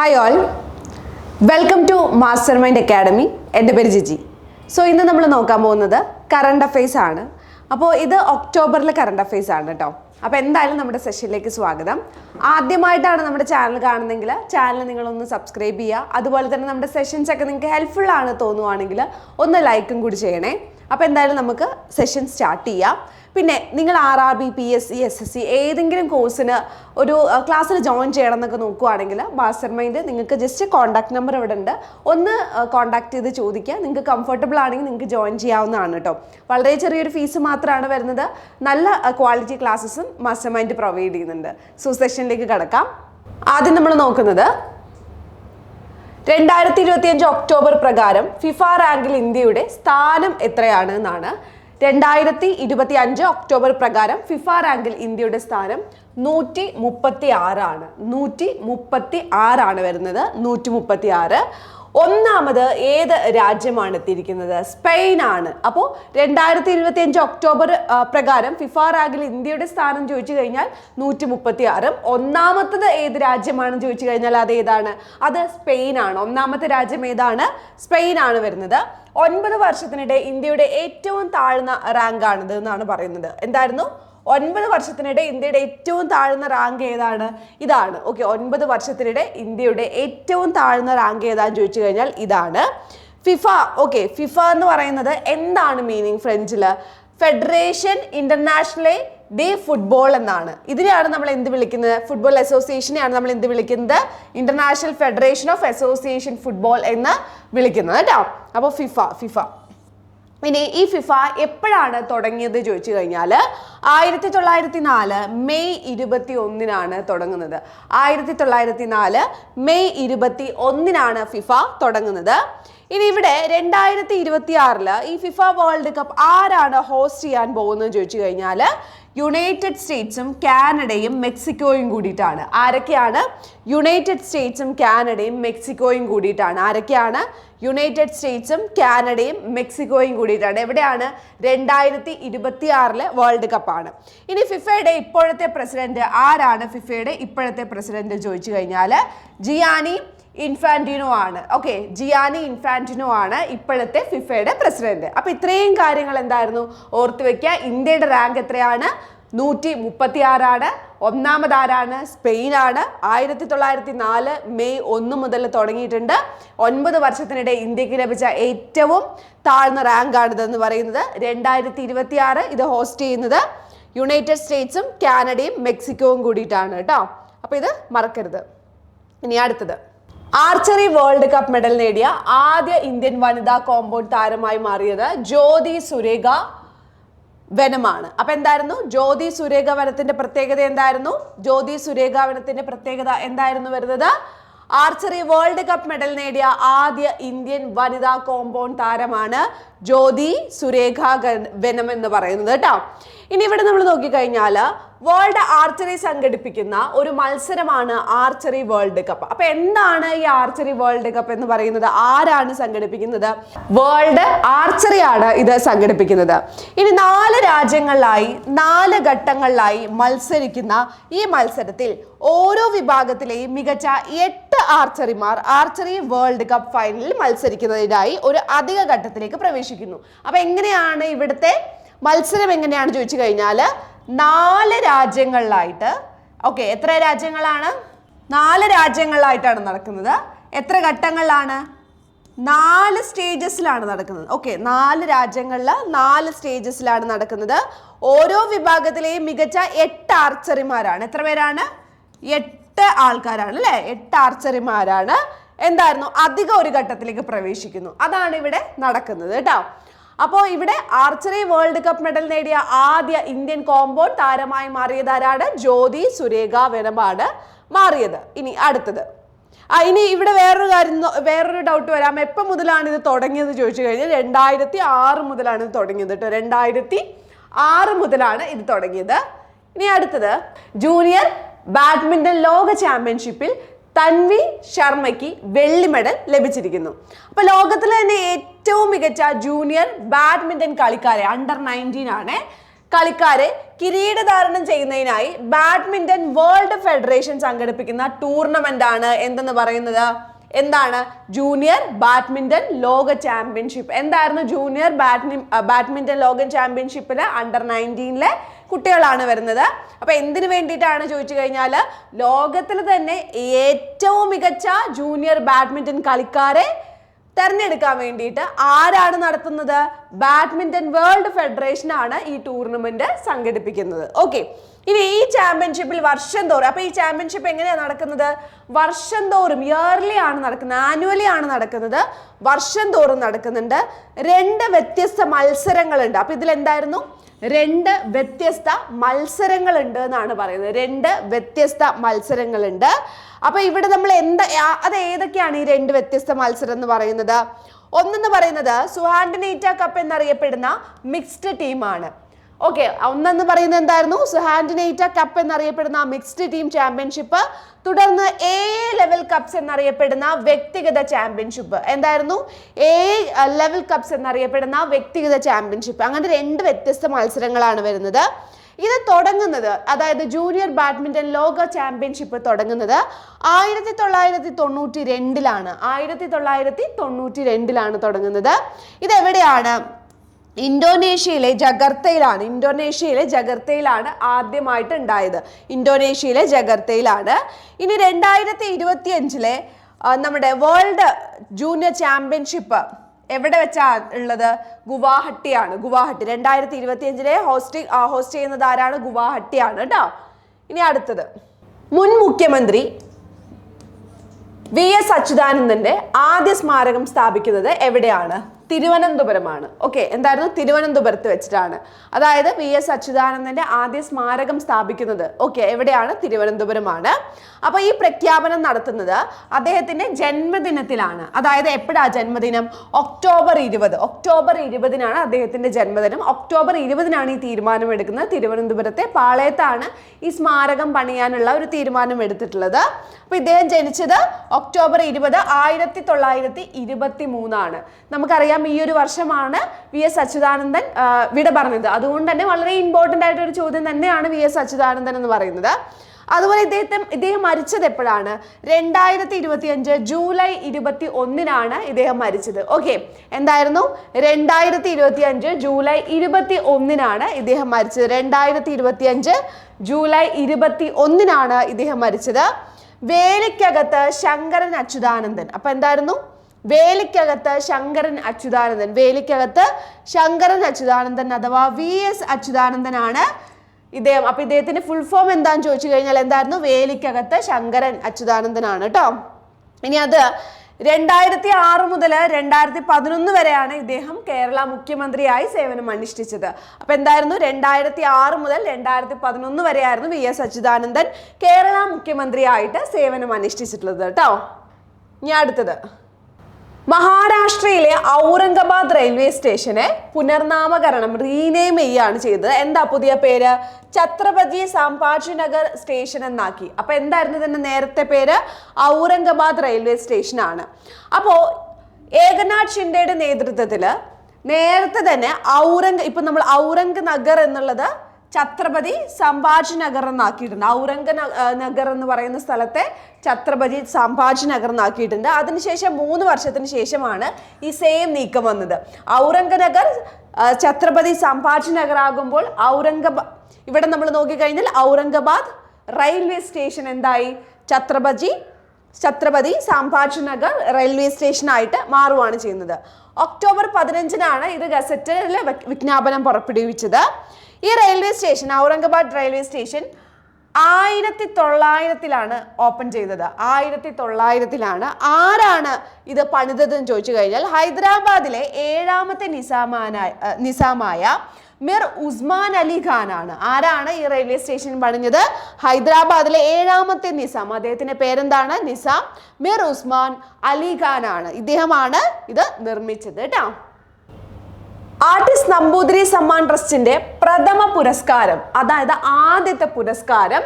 Hi all welcome to master mind academy എന്റെ പേര് Jiji. So ഇന്ന് നമ്മൾ നോക്കാൻ പോകുന്നത് കറണ്ട് അഫെയ്സ് ആണ്. അപ്പോൾ ഇത് ഒക്ടോബറിലെ കറണ്ട് അഫെയ്സ് ആണ് കേട്ടോ. അപ്പോൾ എന്തായാലും നമ്മുടെ സെഷനിലേക്ക് സ്വാഗതം. ആദ്യമായിട്ടാണ് നമ്മുടെ ചാനൽ കാണുന്നതെങ്കിൽ ചാനൽ നിങ്ങളൊന്ന് സബ്സ്ക്രൈബ് ചെയ്യുക. അതുപോലെ തന്നെ നമ്മുടെ സെഷൻസ് ഒക്കെ നിങ്ങൾക്ക് ഹെൽപ്ഫുൾ ആണ് തോന്നുവാണെങ്കിൽ ഒന്ന് ലൈക്കും കൂടി ചെയ്യണേ. അപ്പോൾ എന്തായാലും നമുക്ക് സെഷൻ സ്റ്റാർട്ട് ചെയ്യാം. പിന്നെ നിങ്ങൾ R R B P S C S S C ഏതെങ്കിലും കോഴ്സിന് ഒരു ക്ലാസ്സിൽ ജോയിൻ ചെയ്യണം എന്നൊക്കെ നോക്കുവാണെങ്കിൽ മാസ്റ്റർ മൈൻഡ് നിങ്ങൾക്ക് ജസ്റ്റ് കോൺടാക്ട് നമ്പർ ഇവിടെ ഉണ്ട്. ഒന്ന് കോൺടാക്ട് ചെയ്ത് ചോദിക്കുക. നിങ്ങൾക്ക് കംഫർട്ടബിൾ ആണെങ്കിൽ നിങ്ങൾക്ക് ജോയിൻ ചെയ്യാവുന്നതാണ് കേട്ടോ. വളരെ ചെറിയൊരു ഫീസ് മാത്രമാണ് വരുന്നത്. നല്ല ക്വാളിറ്റി ക്ലാസ്സസും മാസ്റ്റർ മൈൻഡ് പ്രൊവൈഡ് ചെയ്യുന്നുണ്ട്. സോ സെഷനിലേക്ക് കിടക്കാം. ആദ്യം നമ്മൾ നോക്കുന്നത് രണ്ടായിരത്തി ഇരുപത്തിയഞ്ച് ഒക്ടോബർ പ്രകാരം ഫിഫ റാങ്കിൽ ഇന്ത്യയുടെ സ്ഥാനം എത്രയാണ് എന്നാണ്. രണ്ടായിരത്തി ഇരുപത്തി അഞ്ച് ഒക്ടോബർ പ്രകാരം ഫിഫ റാങ്കിൽ ഇന്ത്യയുടെ സ്ഥാനം നൂറ്റി മുപ്പത്തി ആറാണ് നൂറ്റി മുപ്പത്തി ആറാണ് വരുന്നത്. നൂറ്റി മുപ്പത്തി ആറ് ഒന്നാമത് ഏത് രാജ്യമാണ് എത്തിയിരിക്കുന്നത്? സ്പെയിൻ ആണ് അപ്പോൾ രണ്ടായിരത്തി ഇരുപത്തി അഞ്ച് ഒക്ടോബർ പ്രകാരം ഫിഫ റാഗിൽ ഇന്ത്യയുടെ സ്ഥാനം ചോദിച്ചു കഴിഞ്ഞാൽ നൂറ്റി മുപ്പത്തി ആറും ഒന്നാമത്തത് ഏത് രാജ്യമാണെന്ന് ചോദിച്ചു കഴിഞ്ഞാൽ അത് ഏതാണ്? അത് സ്പെയിൻ ആണ് ഒന്നാമത്തെ രാജ്യം ഏതാണ്? സ്പെയിൻ ആണ് വരുന്നത്. ഒൻപത് വർഷത്തിനിടെ ഇന്ത്യയുടെ ഏറ്റവും താഴ്ന്ന റാങ്കാണിത് എന്നാണ് പറയുന്നത്. എന്തായിരുന്നു? ഒൻപത് വർഷത്തിനിടെ ഇന്ത്യയുടെ ഏറ്റവും താഴ്ന്ന റാങ്ക് ഏതാണ്? ഇതാണ്. ഓക്കെ ഒൻപത് വർഷത്തിനിടെ ഇന്ത്യയുടെ ഏറ്റവും താഴ്ന്ന റാങ്ക് ഏതാന്ന് ചോദിച്ചു കഴിഞ്ഞാൽ ഇതാണ് ഫിഫ. ഓക്കെ ഫിഫ എന്ന് പറയുന്നത് എന്താണ് മീനിങ് ഫ്രഞ്ചിൽ ഫെഡറേഷൻ ഇന്റർനാഷണലെ ഡേ ഫുട്ബോൾ എന്നാണ്. ഇതിനെയാണ് നമ്മൾ എന്ത് വിളിക്കുന്നത്? ഫുട്ബോൾ അസോസിയേഷനെയാണ് നമ്മൾ എന്ത് വിളിക്കുന്നത്? International federation of association football എന്ന് വിളിക്കുന്നത് കേട്ടോ. അപ്പോൾ ഫിഫ ഫിഫ. ഇനി ഈ ഫിഫ എപ്പോഴാണ് തുടങ്ങിയത് ചോദിച്ചു കഴിഞ്ഞാൽ ആയിരത്തി തൊള്ളായിരത്തി നാല് മെയ് ഇരുപത്തി ഒന്നിനാണ് തുടങ്ങുന്നത്. ആയിരത്തി തൊള്ളായിരത്തി നാല് മെയ് ഇരുപത്തി ഒന്നിനാണ് ഫിഫ തുടങ്ങുന്നത്. ഇനി ഇവിടെ രണ്ടായിരത്തി ഇരുപത്തി ആറിൽ ഈ ഫിഫ വേൾഡ് കപ്പ് ആരാണ് ഹോസ്റ്റ് ചെയ്യാൻ പോകുന്നത് ചോദിച്ചു കഴിഞ്ഞാൽ യുണൈറ്റഡ് സ്റ്റേറ്റ്സും കാനഡയും മെക്സിക്കോയും കൂടിയിട്ടാണ്. ആരൊക്കെയാണ്? യുണൈറ്റഡ് സ്റ്റേറ്റ്സും കാനഡയും മെക്സിക്കോയും കൂടിയിട്ടാണ്. ആരൊക്കെയാണ്? യുണൈറ്റഡ് സ്റ്റേറ്റ്സും കാനഡയും മെക്സിക്കോയും കൂടിയിട്ടാണ്. എവിടെയാണ്? രണ്ടായിരത്തി ഇരുപത്തി ആറിലെ വേൾഡ് കപ്പാണ് ഇനി ഫിഫയുടെ ഇപ്പോഴത്തെ പ്രസിഡന്റ് ആരാണ്? ഫിഫയുടെ ഇപ്പോഴത്തെ പ്രസിഡന്റ് ചോദിച്ചു കഴിഞ്ഞാൽ ജിയാനി ഇൻഫാന്റിനോ ആണ് ഓക്കെ ജിയാനി ഇൻഫാന്റിനോ ആണ് ഇപ്പോഴത്തെ ഫിഫയുടെ പ്രസിഡന്റ്. അപ്പോൾ ഇത്രയും കാര്യങ്ങൾ എന്തായിരുന്നു? ഓർത്ത് വെക്കുക ഇന്ത്യയുടെ റാങ്ക് എത്രയാണ്? നൂറ്റി മുപ്പത്തി ആറാണ് ഒന്നാമത് ആരാണ് സ്പെയിനാണ്. ആയിരത്തി തൊള്ളായിരത്തി നാല് മെയ് ഒന്ന് മുതൽ തുടങ്ങിയിട്ടുണ്ട്. ഒൻപത് വർഷത്തിനിടെ ഇന്ത്യയ്ക്ക് ലഭിച്ച ഏറ്റവും താഴ്ന്ന റാങ്ക് ആണിതെന്ന് പറയുന്നത് രണ്ടായിരത്തി ഇരുപത്തി ആറ് ഇത് ഹോസ്റ്റ് ചെയ്യുന്നത് യുണൈറ്റഡ് സ്റ്റേറ്റ്സും കാനഡയും മെക്സിക്കോവും കൂടിയിട്ടാണ് കേട്ടോ. അപ്പോൾ ഇത് മറക്കരുത്. ഇനി അടുത്തത്. ആർച്ചറി വേൾഡ് കപ്പ് മെഡൽ നേടിയ ആദ്യ ഇന്ത്യൻ വനിതാ കോമ്പൗണ്ട് താരമായി മാറിയത് ജ്യോതി സുരേഖ വനമാണ്. അപ്പൊ എന്തായിരുന്നു? ജ്യോതി സുരേഖ വനത്തിന്റെ പ്രത്യേകത എന്തായിരുന്നു? ജ്യോതി സുരേഖ വനത്തിന്റെ പ്രത്യേകത എന്തായിരുന്നു വരുന്നത്? ആർച്ചറി വേൾഡ് കപ്പ് മെഡൽ നേടിയ ആദ്യ ഇന്ത്യൻ വനിതാ കോമ്പൗണ്ട് താരമാണ് ജ്യോതി സുരേഖ വനം എന്ന് പറയുന്നത് കേട്ടോ. ഇനി ഇവിടെ നമ്മൾ നോക്കിക്കഴിഞ്ഞാൽ വേൾഡ് ആർച്ചറി സംഘടിപ്പിക്കുന്ന ഒരു മത്സരമാണ് ആർച്ചറി വേൾഡ് കപ്പ് അപ്പൊ എന്താണ് ഈ ആർച്ചറി വേൾഡ് കപ്പ് എന്ന് പറയുന്നത്? ആരാണ് സംഘടിപ്പിക്കുന്നത്? വേൾഡ് ആർച്ചറി ആണ് ഇത് സംഘടിപ്പിക്കുന്നത്. ഇനി നാല് രാജ്യങ്ങളിലായി നാല് ഘട്ടങ്ങളിലായി മത്സരിക്കുന്ന ഈ മത്സരത്തിൽ ഓരോ വിഭാഗത്തിലെയും മികച്ച എട്ട് ആർച്ചറിമാർ ആർച്ചറി വേൾഡ് കപ്പ് ഫൈനലിൽ മത്സരിക്കുന്നതിനായി ഒരു അധിക ഘട്ടത്തിലേക്ക് പ്രവേശിക്കുന്നു. അപ്പൊ എങ്ങനെയാണ് ഇവിടുത്തെ മത്സരം എങ്ങനെയാണ് ചോദിച്ചു കഴിഞ്ഞാൽ നാല് രാജ്യങ്ങളിലായിട്ട് ഓക്കെ എത്ര രാജ്യങ്ങളാണ്? നാല് രാജ്യങ്ങളിലായിട്ടാണ് നടക്കുന്നത്. എത്ര ഘട്ടങ്ങളിലാണ്? നാല് സ്റ്റേജസിലാണ് നടക്കുന്നത്. ഓക്കെ നാല് രാജ്യങ്ങളിൽ നാല് സ്റ്റേജസിലാണ് നടക്കുന്നത്. ഓരോ വിഭാഗത്തിലെയും മികച്ച എട്ട് ആർച്ചറിമാരാണ് എത്ര പേരാണ്? എട്ട് ആൾക്കാരാണ് അല്ലേ? എട്ട് ആർച്ചറിമാരാണ് എന്തായിരുന്നു? അധിക ഒരു ഘട്ടത്തിലേക്ക് പ്രവേശിക്കുന്നു. അതാണ് ഇവിടെ നടക്കുന്നത് കേട്ടോ. അപ്പോൾ ഇവിടെ ആർച്ചറി വേൾഡ് കപ്പ് മെഡൽ നേടിയ ആദ്യ ഇന്ത്യൻ കോമ്പൗണ്ട് താരമായി മാറിയത് ആരാണ് ജ്യോതി സുരേഖ വെനമാണ് മാറിയത്. ഇനി അടുത്തത്. ആ ഇനി ഇവിടെ വേറൊരു കാര്യം വേറൊരു ഡൗട്ട് വരാം. എപ്പം മുതലാണ് ഇത് തുടങ്ങിയത് ചോദിച്ചു കഴിഞ്ഞാൽ രണ്ടായിരത്തി ആറ് മുതലാണ് ഇത് തുടങ്ങിയത് കേട്ടോ രണ്ടായിരത്തി ആറ് മുതലാണ് ഇത് തുടങ്ങിയത്. ഇനി അടുത്തത്. ജൂനിയർ ബാഡ്മിന്റൺ ലോക ചാമ്പ്യൻഷിപ്പിൽ തൻവി ശർമ്മയ്ക്ക് വെള്ളി മെഡൽ ലഭിച്ചിരിക്കുന്നു. അപ്പൊ ലോകത്തിലെ തന്നെ ഏറ്റവും മികച്ച ജൂനിയർ ബാഡ്മിന്റൺ കളിക്കാരെ അണ്ടർ നയന്റീൻ ആണ് കളിക്കാരെ കിരീടധാരണം ചെയ്യുന്നതിനായി ബാഡ്മിന്റൺ വേൾഡ് ഫെഡറേഷൻ സംഘടിപ്പിക്കുന്ന ടൂർണമെന്റ് ആണ് എന്തെന്ന് പറയുന്നത്? എന്താണ്? ജൂനിയർ ബാഡ്മിന്റൺ ലോക ചാമ്പ്യൻഷിപ്പ് എന്തായിരുന്നു ജൂനിയർ ബാഡ്മി ബാഡ്മിന്റൺ ലോക ചാമ്പ്യൻഷിപ്പിൽ അണ്ടർ നയന്റീനിലെ കുട്ടികളാണ് വരുന്നത്. അപ്പൊ എന്തിനു വേണ്ടിയിട്ടാണ് ചോദിച്ചു കഴിഞ്ഞാൽ ലോകത്തിൽ തന്നെ ഏറ്റവും മികച്ച ജൂനിയർ ബാഡ്മിന്റൺ കളിക്കാരെ തെരഞ്ഞെടുക്കാൻ വേണ്ടിയിട്ട് ആരാണ് നടത്തുന്നത്? ബാഡ്മിന്റൺ വേൾഡ് ഫെഡറേഷൻ ആണ് ഈ ടൂർണമെന്റ് സംഘടിപ്പിക്കുന്നത്. ഓക്കെ ഇനി ഈ ചാമ്പ്യൻഷിപ്പിൽ വർഷം തോറും അപ്പൊ ഈ ചാമ്പ്യൻഷിപ്പ് എങ്ങനെയാണ് നടക്കുന്നത്? വർഷം തോറും ഇയർലി ആണ് നടക്കുന്നത് ആനുവലി ആണ് നടക്കുന്നത്. വർഷം തോറും നടക്കുന്നുണ്ട്. രണ്ട് വ്യത്യസ്ത മത്സരങ്ങളുണ്ട്. അപ്പൊ ഇതിൽ എന്തായിരുന്നു രണ്ട് വ്യത്യസ്ത മത്സരങ്ങളുണ്ട് എന്നാണ് പറയുന്നത്. രണ്ട് വ്യത്യസ്ത മത്സരങ്ങളുണ്ട്. അപ്പോൾ ഇവിടെ നമ്മൾ എന്താ അത് ഏതൊക്കെയാണ് ഈ രണ്ട് വ്യത്യസ്ത മത്സരം എന്ന് പറയുന്നത്? ഒന്നെന്ന് പറയുന്നത് സുഹാൻഡിനേറ്റ കപ്പ് എന്നറിയപ്പെടുന്ന മിക്സ്ഡ് ടീമാണ് ഓക്കെ ഒന്നെന്ന് പറയുന്നത് എന്തായിരുന്നു? സുഹാൻഡിനേറ്റ കപ്പ് എന്നറിയപ്പെടുന്ന മിക്സ്ഡ് ടീം ചാമ്പ്യൻഷിപ്പ് തുടർന്ന് എ ലെവൽ കപ്സ് എന്നറിയപ്പെടുന്ന വ്യക്തിഗത ചാമ്പ്യൻഷിപ്പ് എന്തായിരുന്നു? എ ലെവൽ കപ്സ് എന്നറിയപ്പെടുന്ന വ്യക്തിഗത ചാമ്പ്യൻഷിപ്പ് അങ്ങനെ രണ്ട് വ്യത്യസ്ത മത്സരങ്ങളാണ് വരുന്നത്. ഇത് തുടങ്ങുന്നത് അതായത് ജൂനിയർ ബാഡ്മിന്റൺ ലോക ചാമ്പ്യൻഷിപ്പ് തുടങ്ങുന്നത് ആയിരത്തി തൊള്ളായിരത്തി തൊണ്ണൂറ്റി രണ്ടിലാണ് ആയിരത്തി തൊള്ളായിരത്തി തൊണ്ണൂറ്റി രണ്ടിലാണ് തുടങ്ങുന്നത്. ഇതെവിടെയാണ്? ഇന്തോനേഷ്യയിലെ ജഗർത്തയിലാണ് ഇന്തോനേഷ്യയിലെ ജഗർത്തയിലാണ് ആദ്യമായിട്ട് ഉണ്ടായത്. ഇന്തോനേഷ്യയിലെ ജഗർത്തയിലാണ്. ഇനി രണ്ടായിരത്തി ഇരുപത്തി അഞ്ചിലെ നമ്മുടെ വേൾഡ് ജൂനിയർ ചാമ്പ്യൻഷിപ്പ് എവിടെ വെച്ചാണ് ഉള്ളത്? ഗുവാഹട്ടിയാണ്. ഗുവാഹട്ടി. രണ്ടായിരത്തി ഇരുപത്തി അഞ്ചിലെ ഹോസ്റ്റ് ഹോസ്റ്റ് ചെയ്യുന്നത് ആരാണ്? ഗുവാഹട്ടിയാണ് കേട്ടോ ഇനി അടുത്തത്. മുൻ മുഖ്യമന്ത്രി വി എസ് അച്യുതാനന്ദന്റെ ആദ്യ സ്മാരകം സ്ഥാപിക്കുന്നത് എവിടെയാണ്? തിരുവനന്തപുരമാണ്. ഓക്കെ എന്തായിരുന്നു? തിരുവനന്തപുരത്ത് വെച്ചിട്ടാണ്. അതായത് വി എസ് അച്യുതാനന്ദന്റെ ആദ്യ സ്മാരകം സ്ഥാപിക്കുന്നത്. ഓക്കെ എവിടെയാണ്? തിരുവനന്തപുരമാണ്. അപ്പൊ ഈ പ്രഖ്യാപനം നടത്തുന്നത് അദ്ദേഹത്തിന്റെ ജന്മദിനത്തിലാണ്. അതായത് എപ്പോഴാ ജന്മദിനം? ഒക്ടോബർ ഇരുപത്. ഒക്ടോബർ ഇരുപതിനാണ് അദ്ദേഹത്തിന്റെ ജന്മദിനം. ഒക്ടോബർ ഇരുപതിനാണ് ഈ തീരുമാനം എടുക്കുന്നത് തിരുവനന്തപുരത്തെ പാളയത്താണ് ഈ സ്മാരകം പണിയാനുള്ള ഒരു തീരുമാനം എടുത്തിട്ടുള്ളത് അപ്പൊ ഇദ്ദേഹം ജനിച്ചത് ഒക്ടോബർ ഇരുപത് ആയിരത്തി തൊള്ളായിരത്തി ഇരുപത്തി മൂന്നാണ് നമുക്കറിയാം ഈ ഒരു വർഷമാണ് വി എസ് അച്യുതാനന്ദൻ വിട പറഞ്ഞത്. അതുകൊണ്ട് തന്നെ വളരെ ഇമ്പോർട്ടന്റ് ആയിട്ടൊരു ചോദ്യം തന്നെയാണ് വി എസ് അച്യുതാനന്ദൻ എന്ന് പറയുന്നത്. അതുപോലെ ഇദ്ദേഹത്തെ ഇദ്ദേഹം മരിച്ചത് എപ്പോഴാണ്? രണ്ടായിരത്തി ഇരുപത്തി അഞ്ച് ജൂലൈ ഇരുപത്തി ഒന്നിനാണ് ഇദ്ദേഹം മരിച്ചത്. ഓക്കെ എന്തായിരുന്നു? രണ്ടായിരത്തി ഇരുപത്തി അഞ്ച് ജൂലൈ ഇരുപത്തി ഒന്നിനാണ് ഇദ്ദേഹം മരിച്ചത്. രണ്ടായിരത്തി ഇരുപത്തി അഞ്ച് ജൂലൈ ഇരുപത്തി ഒന്നിനാണ് ഇദ്ദേഹം മരിച്ചത്. വേലയ്ക്കകത്ത് ശങ്കരൻ അച്യുതാനന്ദൻ. അപ്പൊ എന്തായിരുന്നു? വേലിക്കകത്ത് ശങ്കരൻ അച്യുതാനന്ദൻ. വേലിക്കകത്ത് ശങ്കരൻ അച്യുതാനന്ദൻ അഥവാ വി എസ് അച്യുതാനന്ദനാണ് ഇദ്ദേഹം. അപ്പൊ ഇദ്ദേഹത്തിന്റെ ഫുൾ ഫോം എന്താന്ന് ചോദിച്ചു കഴിഞ്ഞാൽ എന്തായിരുന്നു? വേലിക്കകത്ത് ശങ്കരൻ അച്യുതാനന്ദനാണ് കേട്ടോ. ഇനി അത് രണ്ടായിരത്തി ആറ് മുതൽ രണ്ടായിരത്തി പതിനൊന്ന് വരെയാണ് ഇദ്ദേഹം കേരള മുഖ്യമന്ത്രിയായി സേവനം അനുഷ്ഠിച്ചത്. അപ്പൊ എന്തായിരുന്നു? രണ്ടായിരത്തി ആറ് മുതൽ രണ്ടായിരത്തി പതിനൊന്ന് വരെയായിരുന്നു വി എസ് അച്യുതാനന്ദൻ കേരള മുഖ്യമന്ത്രിയായിട്ട് സേവനം അനുഷ്ഠിച്ചിട്ടുള്ളത് കേട്ടോ. ഇനി അടുത്തത്. മഹാരാഷ്ട്രയിലെ ഔറംഗബാദ് റെയിൽവേ സ്റ്റേഷനെ പുനർനാമകരണം റീനെയിം ചെയ്യുകയാണ് ചെയ്തത്. എന്താ പുതിയ പേര്? ഛത്രപതി സംഭാജി നഗർ സ്റ്റേഷൻ എന്നാക്കി. അപ്പൊ എന്തായിരുന്നു ഇതിന്റെ നേരത്തെ പേര്? ഔറംഗബാദ് റെയിൽവേ സ്റ്റേഷൻ ആണ് അപ്പോ ഏകനാഥ് ഷിൻഡെയുടെ നേതൃത്വത്തിൽ നേരത്തെ തന്നെ ഔറംഗ് ഇപ്പൊ നമ്മൾ ഔറംഗ് നഗർ എന്നുള്ളത് ഛത്രപതി സംഭാജി നഗർ എന്നാക്കിയിട്ടുണ്ട്. ഔറംഗ നഗർ എന്ന് പറയുന്ന സ്ഥലത്തെ ഛത്രപതി സംഭാജി നഗർ എന്നാക്കിയിട്ടുണ്ട്. അതിനുശേഷം മൂന്ന് വർഷത്തിന് ശേഷമാണ് ഈ സെയിം നീക്കം വന്നത്. ഔറംഗ നഗർ ഛത്രപതി സംഭാജി നഗർ ആകുമ്പോൾ ഔറംഗബാ ഇവിടെ നമ്മൾ നോക്കിക്കഴിഞ്ഞാൽ ഔറംഗബാദ് റെയിൽവേ സ്റ്റേഷൻ എന്തായി? ഛത്രപതി ഛത്രപതി സംഭാജി നഗർ റെയിൽവേ സ്റ്റേഷനായിട്ട് മാറുകയാണ് ചെയ്യുന്നത്. ഒക്ടോബർ പതിനഞ്ചിനാണ് ഇത് ഗസറ്റിൽ വിജ്ഞാപനം പുറപ്പെടുവിച്ചത്. ഈ railway station Aurangabad railway station ആയിരത്തി തൊള്ളായിരത്തിലാണ് ഓപ്പൺ ചെയ്തത്. ആയിരത്തി തൊള്ളായിരത്തിലാണ് ആരാണ് ഇത് പണിതതെന്ന് ചോദിച്ചു കഴിഞ്ഞാൽ ഹൈദരാബാദിലെ ഏഴാമത്തെ നിസാമാനായ നിസാമായ മിർ ഉസ്മാൻ അലി ഖാനാണ്. ആരാണ് ഈ റെയിൽവേ സ്റ്റേഷൻ പണിഞ്ഞത്? ഹൈദരാബാദിലെ ഏഴാമത്തെ നിസാം. അദ്ദേഹത്തിന്റെ പേരെന്താണ്? നിസാം മിർ ഉസ്മാൻ അലി ഖാനാണ്. ഇദ്ദേഹമാണ് ഇത് നിർമ്മിച്ചത് കേട്ടോ ആർട്ടിസ്റ്റ് നമ്പൂതിരി സമ്മാൻ ട്രസ്റ്റിന്റെ പ്രഥമ പുരസ്കാരം അതായത് ആദ്യത്തെ പുരസ്കാരം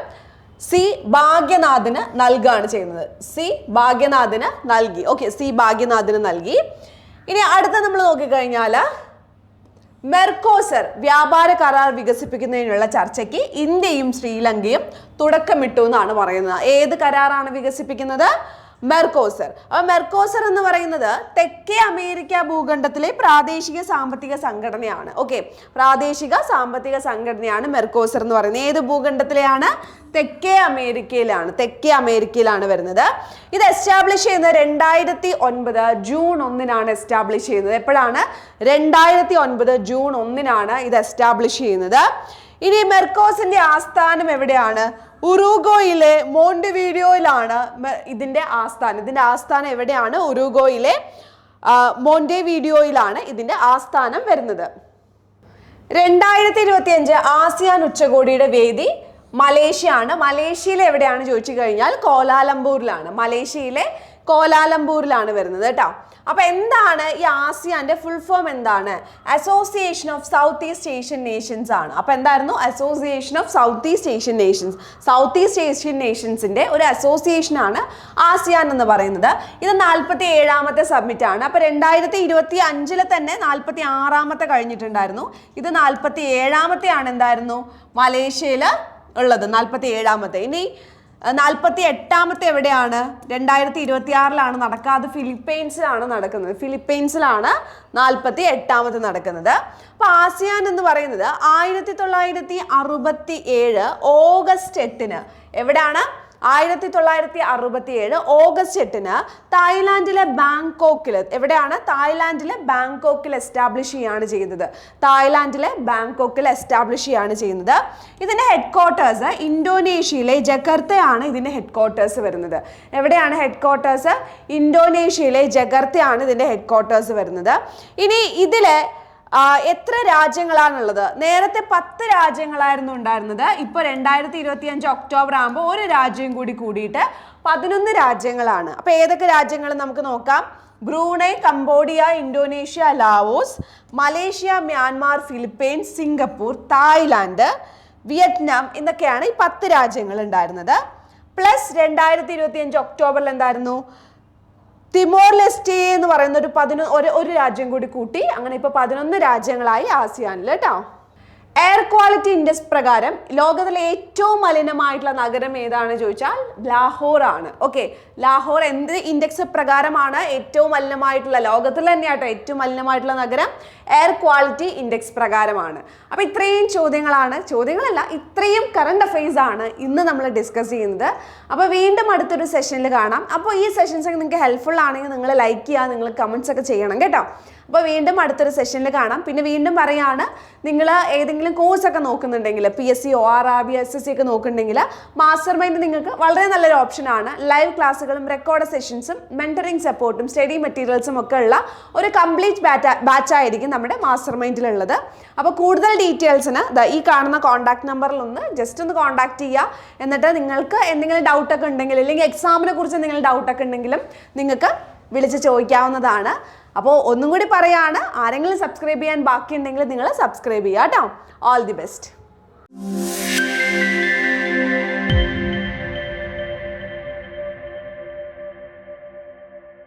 സി ഭാഗ്യനാഥിന് നൽകുകയാണ് ചെയ്യുന്നത്. സി ഭാഗ്യനാഥിന് നൽകി. ഓക്കെ സി ഭാഗ്യനാഥിന് നൽകി. ഇനി അടുത്ത നമ്മൾ നോക്കിക്കഴിഞ്ഞാൽ മെർക്കോസർ വ്യാപാര കരാർ വികസിപ്പിക്കുന്നതിനുള്ള ചർച്ചയ്ക്ക് ഇന്ത്യയും ശ്രീലങ്കയും തുടക്കമിട്ടു എന്നാണ് പറയുന്നത്. ഏത് കരാറാണ് വികസിപ്പിക്കുന്നത്? മെർക്കോസർ. അപ്പൊ മെർക്കോസർ എന്ന് പറയുന്നത് തെക്കേ അമേരിക്ക ഭൂഖണ്ഡത്തിലെ പ്രാദേശിക സാമ്പത്തിക സംഘടനയാണ്. ഓക്കെ പ്രാദേശിക സാമ്പത്തിക സംഘടനയാണ് മെർക്കോസർ എന്ന് പറയുന്നത്. ഏത് ഭൂഖണ്ഡത്തിലെയാണ്? തെക്കേ അമേരിക്കയിലാണ്. തെക്കേ അമേരിക്കയിലാണ് വരുന്നത്. ഇത് എസ്റ്റാബ്ലിഷ് ചെയ്യുന്നത് രണ്ടായിരത്തി ഒൻപത് ജൂൺ ഒന്നിനാണ് എസ്റ്റാബ്ലിഷ് ചെയ്യുന്നത്. എപ്പോഴാണ്? രണ്ടായിരത്തി ഒൻപത് ജൂൺ ഒന്നിനാണ് ഇത് എസ്റ്റാബ്ലിഷ് ചെയ്യുന്നത്. ഇനി മെർക്കോസിന്റെ ആസ്ഥാനം എവിടെയാണ്? ഉറുഗോയിലെ മോണ്ടിവീഡിയോയിലാണ് വീഡിയോയിലാണ് ഇതിന്റെ ആസ്ഥാനം. ഇതിന്റെ ആസ്ഥാനം എവിടെയാണ്? ഉറുഗോയിലെ മോണ്ടെ വീഡിയോയിലാണ് ഇതിന്റെ ആസ്ഥാനം വരുന്നത്. രണ്ടായിരത്തി ഇരുപത്തി അഞ്ച് ആസിയാൻ ഉച്ചകോടിയുടെ വേദി മലേഷ്യ ആണ് മലേഷ്യയിൽ എവിടെയാണ് ചോദിച്ചു കഴിഞ്ഞാൽ കോലാലംപൂരിലാണ്. മലേഷ്യയിലെ കോലാലംപൂരിലാണ് വരുന്നത് കേട്ടോ. അപ്പൊ എന്താണ് ഈ ആസിയാന്റെ ഫുൾ ഫോം എന്താണ്? Association of south east Asian nations ആണ്. അപ്പൊ എന്തായിരുന്നു? Association of south east Asian nations south east Asian നേഷൻസിന്റെ ഒരു അസോസിയേഷൻ ആണ് ആസിയാൻ എന്ന് പറയുന്നത്. ഇത് നാൽപ്പത്തി ഏഴാമത്തെ സബ്മിറ്റ് ആണ്. അപ്പൊ രണ്ടായിരത്തി ഇരുപത്തി അഞ്ചിൽ തന്നെ നാൽപ്പത്തി ആറാമത്തെ കഴിഞ്ഞിട്ടുണ്ടായിരുന്നു. ഇത് നാൽപ്പത്തി ഏഴാമത്തെ ആണ് എന്തായിരുന്നു? മലേഷ്യയിൽ ഉള്ളത്. നാൽപ്പത്തി ഏഴാമത്തെ ഇനി നാൽപ്പത്തി എട്ടാമത്തെ എവിടെയാണ്? രണ്ടായിരത്തി ഇരുപത്തി ആറിലാണ് നടക്കുക അത് ഫിലിപ്പൈൻസിലാണ് നടക്കുന്നത്. ഫിലിപ്പൈൻസിലാണ് നാൽപ്പത്തി എട്ടാമത്തെ നടക്കുന്നത്. അപ്പൊ ആസിയാൻ എന്ന് പറയുന്നത് ആയിരത്തി തൊള്ളായിരത്തി അറുപത്തി ഏഴ് ഓഗസ്റ്റ് എട്ടിന് എവിടെയാണ്? ആയിരത്തി തൊള്ളായിരത്തി അറുപത്തി ഏഴ് ഓഗസ്റ്റ് എട്ടിന് തായ്ലാന്റിലെ ബാങ്കോക്കിൽ എവിടെയാണ്? തായ്ലാന്റിലെ ബാങ്കോക്കിൽ എസ്റ്റാബ്ലിഷ് ചെയ്യാണ് ചെയ്യുന്നത്. തായ്ലാന്റിലെ ബാങ്കോക്കിൽ എസ്റ്റാബ്ലിഷ് ചെയ്യാണ് ചെയ്യുന്നത്. ഇതിന്റെ ഹെഡ് ക്വാർട്ടേഴ്സ് ഇന്തോനേഷ്യയിലെ ജക്കർത്തയാണ് ഇതിന്റെ ഹെഡ് ക്വാർട്ടേഴ്സ് വരുന്നത്. എവിടെയാണ് ഹെഡ് ക്വാർട്ടേഴ്സ് ഇന്തോനേഷ്യയിലെ ജഗർത്തയാണ് ഇതിന്റെ ഹെഡ് ക്വാർട്ടേഴ്സ് വരുന്നത്. ഇനി ഇതിലെ എത്ര രാജ്യങ്ങളാണുള്ളത്? നേരത്തെ പത്ത് രാജ്യങ്ങളായിരുന്നു ഉണ്ടായിരുന്നത്. ഇപ്പോൾ രണ്ടായിരത്തി ഇരുപത്തി അഞ്ച് ഒക്ടോബർ ആകുമ്പോൾ ഒരു രാജ്യം കൂടി കൂടിയിട്ട് പതിനൊന്ന് രാജ്യങ്ങളാണ്. അപ്പൊ ഏതൊക്കെ രാജ്യങ്ങൾ നമുക്ക് നോക്കാം? Brunei Cambodia Indonesia Laos Malaysia Myanmar Philippines Singapore Thailand Vietnam എന്നൊക്കെയാണ് ഈ പത്ത് രാജ്യങ്ങൾ ഉണ്ടായിരുന്നത്. പ്ലസ് രണ്ടായിരത്തി ഇരുപത്തി അഞ്ച് ഒക്ടോബറിൽ എന്തായിരുന്നു? തിമോർ ലെസ്റ്റേ എന്ന് പറയുന്ന ഒരു പതിനൊന്ന് ഒരു ഒരു രാജ്യം കൂടി കൂട്ടി അങ്ങനെ ഇപ്പൊ പതിനൊന്ന് രാജ്യങ്ങളായി ആസിയാനിൽ കേട്ടോ. എയർ ക്വാളിറ്റി ഇൻഡെക്സ് പ്രകാരം ലോകത്തിലെ ഏറ്റവും മലിനമായിട്ടുള്ള നഗരം ഏതാണെന്ന് ചോദിച്ചാൽ ലാഹോർ ആണ് ഓക്കെ ലാഹോർ എന്ത് ഇൻഡെക്സ് പ്രകാരമാണ് ഏറ്റവും മലിനമായിട്ടുള്ള ലോകത്തിൽ തന്നെയാട്ടോ ഏറ്റവും മലിനമായിട്ടുള്ള നഗരം? എയർ ക്വാളിറ്റി ഇൻഡെക്സ് പ്രകാരമാണ്. അപ്പോൾ ഇത്രയും ചോദ്യങ്ങളാണ്. ചോദ്യങ്ങളല്ല ഇത്രയും കറണ്ട് അഫെയർസ് ആണ് ഇന്ന് നമ്മൾ ഡിസ്കസ് ചെയ്യുന്നത്. അപ്പോൾ വീണ്ടും അടുത്തൊരു സെഷനിൽ കാണാം. അപ്പോൾ ഈ സെഷൻസ് ഒക്കെ നിങ്ങൾക്ക് ഹെൽപ്ഫുൾ ആണെങ്കിൽ നിങ്ങൾ ലൈക്ക് ചെയ്യുക നിങ്ങൾ കമൻസ് ഒക്കെ ചെയ്യണം കേട്ടോ. അപ്പോൾ വീണ്ടും അടുത്തൊരു സെഷനിൽ കാണാം. പിന്നെ വീണ്ടും പറയാണ് നിങ്ങൾ ഏതെങ്കിലും കോഴ്സൊക്കെ നോക്കുന്നുണ്ടെങ്കിൽ P S C O R R B S S C ഒക്കെ നോക്കുന്നുണ്ടെങ്കിൽ മാസ്റ്റർ മൈൻഡ് നിങ്ങൾക്ക് വളരെ നല്ലൊരു ഓപ്ഷനാണ് ലൈവ് ക്ലാസ്സുകളും റെക്കോർഡ് സെഷൻസും മെന്ററിങ് സപ്പോർട്ടും സ്റ്റഡി മെറ്റീരിയൽസും ഒക്കെ ഉള്ള ഒരു കംപ്ലീറ്റ് ബാറ്റ ബാച്ച് ആയിരിക്കും നമ്മുടെ മാസ്റ്റർ മൈൻഡിലുള്ളത് അപ്പോൾ കൂടുതൽ ഡീറ്റെയിൽസിന് ഈ കാണുന്ന കോൺടാക്ട് നമ്പറിൽ ഒന്ന് ജസ്റ്റ് ഒന്ന് കോൺടാക്ട് ചെയ്യുക എന്നിട്ട് നിങ്ങൾക്ക് എന്തെങ്കിലും ഡൗട്ടൊക്കെ ഉണ്ടെങ്കിൽ അല്ലെങ്കിൽ എക്സാമിനെ കുറിച്ച് എന്തെങ്കിലും ഡൗട്ടൊക്കെ ഉണ്ടെങ്കിലും നിങ്ങൾക്ക് വിളിച്ച് ചോദിക്കാവുന്നതാണ്. അപ്പോൾ ഒന്നും കൂടി പറയാണ് ആരെങ്കിലും സബ്സ്ക്രൈബ് ചെയ്യാൻ ബാക്കിയുണ്ടെങ്കിൽ നിങ്ങൾ സബ്സ്ക്രൈബ് ചെയ്യുക കേട്ടോ ഓൾ ദി ബെസ്റ്റ്